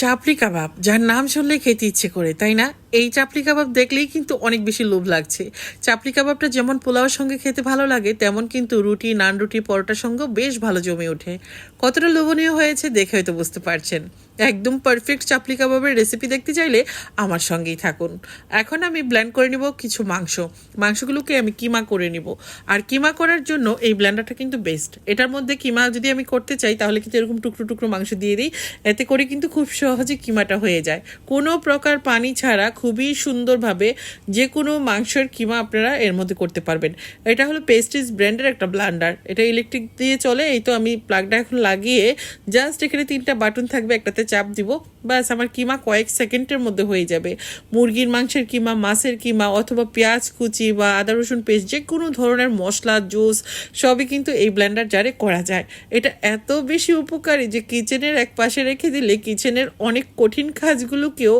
চাপড়ি কাবাব, যার নাম শুনলে খেতে ইচ্ছে করে, তাই না? এই চাপড়ি কাবাব দেখলেই কিন্তু অনেক বেশি লোভ লাগছে। চাপড়ি কাবাবটা যেমন পোলাওয়ের সঙ্গে খেতে ভালো লাগে, তেমন কিন্তু রুটি, নান রুটি পরোটার সঙ্গেও বেশ ভালো জমে ওঠে। কতটা লোভনীয় হয়েছে দেখে হয়তো বুঝতে পারছেন। একদম পারফেক্ট চাপড়ি কাবাবের রেসিপি দেখতে চাইলে আমার সঙ্গেই থাকুন। এখন আমি ব্ল্যান্ড করে নিব কিছু মাংস। মাংসগুলোকে আমি কিমা করে নিব। আর কিমা করার জন্য এই ব্ল্যান্ডারটা কিন্তু বেস্ট এটার মধ্যে কিমা যদি আমি করতে চাই, তাহলে কিন্তু এরকম টুকরো টুকরো মাংস দিয়ে দিই। এতে করে কিন্তু খুব সহজে কিমাটা হয়ে যায়। কোনো প্রকার পানি ছাড়া খুবই সুন্দরভাবে যে কোনো মাংসের কিমা আপনারা এর মধ্যে করতে পারবেন। এটা হলো পেস্টিস ব্র্যান্ডের একটা ব্লান্ডার এটা ইলেকট্রিক দিয়ে চলে, এই তো আমি প্লাগটা এখন লাগিয়ে জাস্ট এখানে তিনটা বাটন থাকবে, একটাতে চাপ দিব, ব্যাস আমার কিমা কয়েক সেকেন্ডের মধ্যে হয়ে যাবে। মুরগির, মাংসের কিমা, মাছের কিমা অথবা পেঁয়াজ, কুচি বা আদা, রসুন পেস্ট যে কোনো ধরনের মশলা, জুস, সবই কিন্তু এই ব্ল্যান্ডার জারে করা যায়। এটা এত বেশি উপকারী যে কিচেনের এক পাশে রেখে দিলে কিচেনের অনেক কঠিন কাজগুলোকেও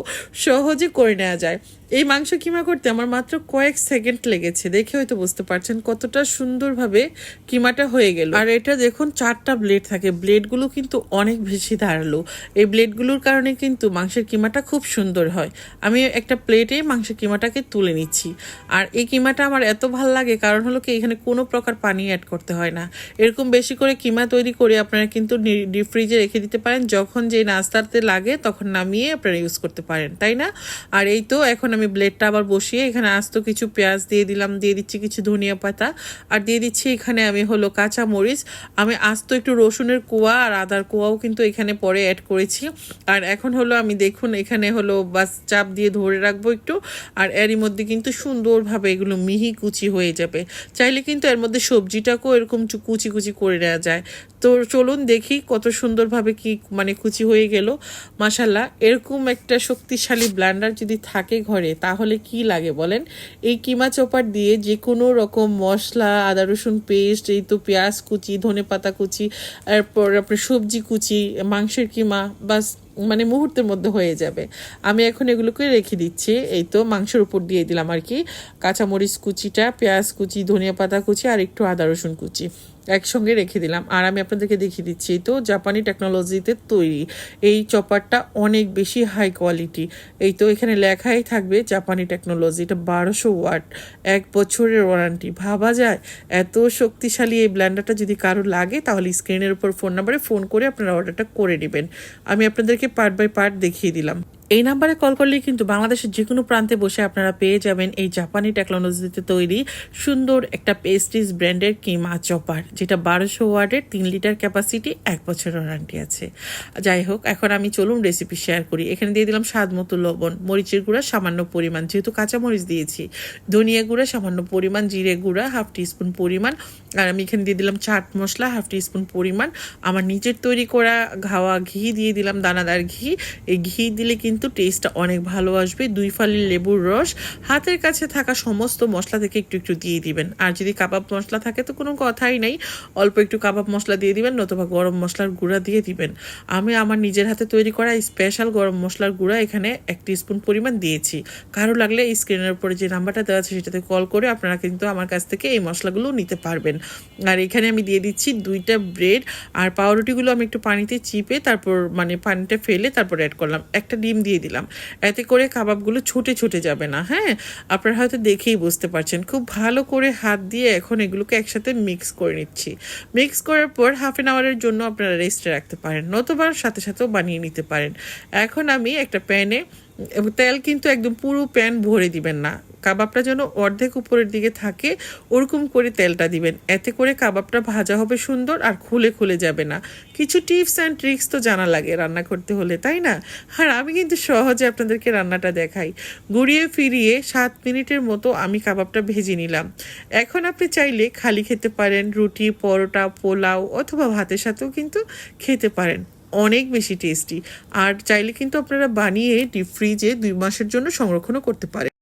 সহজে করে নেওয়া যায়। এই মাংস কিমা করতে আমার মাত্র কয়েক সেকেন্ড লেগেছে। দেখে হয়তো বুঝতে পারছেন কতটা সুন্দরভাবে কিমাটা হয়ে গেল। আর এটা দেখুন, চারটা ব্লেড থাকে। ব্লেডগুলো কিন্তু অনেক বেশি ধারালো। এই ব্লেডগুলোর কারণে কিন্তু মাংসের কিমাটা খুব সুন্দর হয়। আমি একটা প্লেটে মাংসের কিমাটাকে তুলে নিচ্ছি। আর এই কিমাটা আমার এত ভালো লাগে, কারণ হলো কি, এখানে কোনো প্রকার পানি অ্যাড করতে হয় না। এরকম বেশি করে কিমা তৈরি করে আপনারা কিন্তু ডিপ ফ্রিজে রেখে দিতে পারেন। যখন যে নাস্তাতে লাগে, তখন নামিয়ে আপনারা ইউজ করতে পারেন। তাই না? আর এই তো, এখন আমি ব্লেডটা আবার বসিয়ে এখানে আস্ত কিছু পেঁয়াজ দিয়ে দিলাম, দিয়ে দিচ্ছি কিছু ধনিয়া পাতা। আর দিয়ে দিচ্ছি এখানে আমি হলো কাঁচা মরিচ আমি আস্ত একটু রসুনের কোয়া আর আদার কোয়াও কিন্তু এখানে পরে অ্যাড করেছি। আর এখন হলো আমি দেখুন এখানে হলো বাস চাপ দিয়ে ধরে রাখব একটু। আর এরই মধ্যে কিন্তু সুন্দরভাবে এগুলো মিহি কুচি হয়ে যাবে। চাইলে কিন্তু এর মধ্যে সবজিটাকেও এরকম কুচি কুচি করে নেওয়া যায়। তো চলুন দেখি কত সুন্দরভাবে কি মানে কুচি হয়ে গেল। মাসাল্লাহ এরকম একটা শক্তিশালী ব্লান্ডার যদি থাকে ঘরে তাহলে কি লাগে বলেন? এই কিমা চপার দিয়ে যে কোনো রকম মশলা, আদা, রসুন পেস্ট এই তো পেঁয়াজ কুচি, ধনে পাতা কুচি, এরপর আপনার সবজি কুচি, মাংসের কিমা, বাস মানে মুহূর্তের মধ্যে হয়ে যাবে। আমি এখন এগুলোকে রেখে দিচ্ছি। এই তো মাংসের উপর দিয়ে দিলাম আর কি। কাঁচামরিচ কুচিটা, পেঁয়াজ কুচি ধনিয়া পাতা কুচি আর একটু আদা, রসুন কুচি। একসঙ্গে রেখে দিলাম। আর আমি আপনাদেরকে দেখিয়ে দিচ্ছি তো জাপানি টেকনোলজিতে তৈরি। এই চপারটা অনেক বেশি হাই কোয়ালিটি এই তো এখানে লেখাই থাকবে জাপানি টেকনোলজি এটা বারোশো ওয়াট, এক বছরের ওয়ারান্টি ভাবা যায়, এত শক্তিশালী এই ব্ল্যান্ডারটা যদি কারও লাগে, তাহলে স্ক্রিনের উপর ফোন নাম্বারে ফোন করে আপনারা অর্ডারটা করে নেবেন। আমি আপনাদেরকে পার্ট বাই পার্ট দেখিয়ে দিলাম। এই নাম্বারে কল করলেই কিন্তু বাংলাদেশের যে কোনো প্রান্তে বসে আপনারা পেয়ে যাবেন এই জাপানি টেকনোলজিতে তৈরি সুন্দর একটা পেস্টিস ব্র্যান্ডের কিমা চপার, যেটা বারোশো ওয়ার্ডের তিন লিটার ক্যাপাসিটি, এক বছর ওয়ারেন্টি আছে। যাই হোক, এখন আমি চলুন রেসিপি শেয়ার করি। এখানে দিয়ে দিলাম স্বাদ মতো লবণ, মরিচের গুঁড়া সামান্য পরিমাণ, যেহেতু কাঁচামরিচ দিয়েছি। ধনিয়া গুঁড়া সামান্য পরিমাণ, জিরে গুঁড়া হাফ টিস্পুন পরিমাণ, আর আমি এখানে দিয়ে দিলাম চাট মশলা হাফ টিস্পুন পরিমাণ। আমার নিজের তৈরি করা ঘাওয়া ঘি দিয়ে দিলাম দানাদার ঘি। এই ঘি দিলে কিন্তু টেস্টটা অনেক ভালো আসবে। দুই ফালি লেবুর রস। হাতের কাছে থাকা সমস্ত মশলা থেকে একটু একটু দিয়ে দিবেন। আর যদি কাবাব মশলা থাকে তো কোনো কথাই নেই। অল্প একটু কাবাব মশলা দিয়ে দিবেন, নতুবা গরম মশলার গুঁড়া দিয়ে দিবেন। আমি আমার নিজের হাতে তৈরি করা স্পেশাল গরম মশলার গুঁড়া এখানে এক স্পুন পরিমাণ দিয়েছি। কারও লাগলে স্ক্রিনের উপরে যে নাম্বারটা দেওয়া আছে সেটাতে কল করে আপনারা কিন্তু আমার কাছ থেকে এই মশলাগুলো নিতে পারবেন। আর এখানে আমি দিয়ে দিচ্ছি দুইটা ব্রেড আর পাউরুটিগুলো আমি একটু পানিতে চিপে তারপর মানে পানিটা ফেলে তারপর অ্যাড করলাম। একটা ডিম দিয়ে দিলাম। এতে করে কাবাবগুলো ছুটে ছুটে যাবে না হ্যাঁ? আপনারা হয়তো দেখেই বুঝতে পারছেন। খুব ভালো করে হাত দিয়ে এখন এগুলোকে একসাথে মিক্স করে নিচ্ছি। মিক্স করার পর হাফ অ্যান আওয়ারের জন্য আপনারা রেস্টে রাখতে পারেন, নতুবা সাথে সাথেও বানিয়ে নিতে পারেন। এখন আমি একটা প্যানে তেল কিন্তু একদম পুরো প্যান ভরে দিবেন না। কাবাবটা যেন অর্ধেক উপরের দিকে থাকে, ওরকম করে তেলটা দিবেন। এতে করে কাবাবটা ভাজা হবে সুন্দর আর খুলে খুলে যাবে না। কিছু টিপস অ্যান্ড ট্রিক্স তো জানা লাগে রান্না করতে হলে, তাই না? আর আমি কিন্তু সহজে আপনাদেরকে রান্নাটা দেখাই। ঘুরিয়ে ফিরিয়ে সাত মিনিটের মতো আমি কাবাবটা ভেজে নিলাম। এখন আপনি চাইলে খালি খেতে পারেন, রুটি, পরোটা, পোলাও অথবা ভাতের সাথেও কিন্তু খেতে পারেন। অনেক বেশি টেস্টি আর চাইলে কিন্তু আপনারা বানিয়ে ডিপ ফ্রিজে দুই মাসের জন্য সংরক্ষণও করতে পারেন।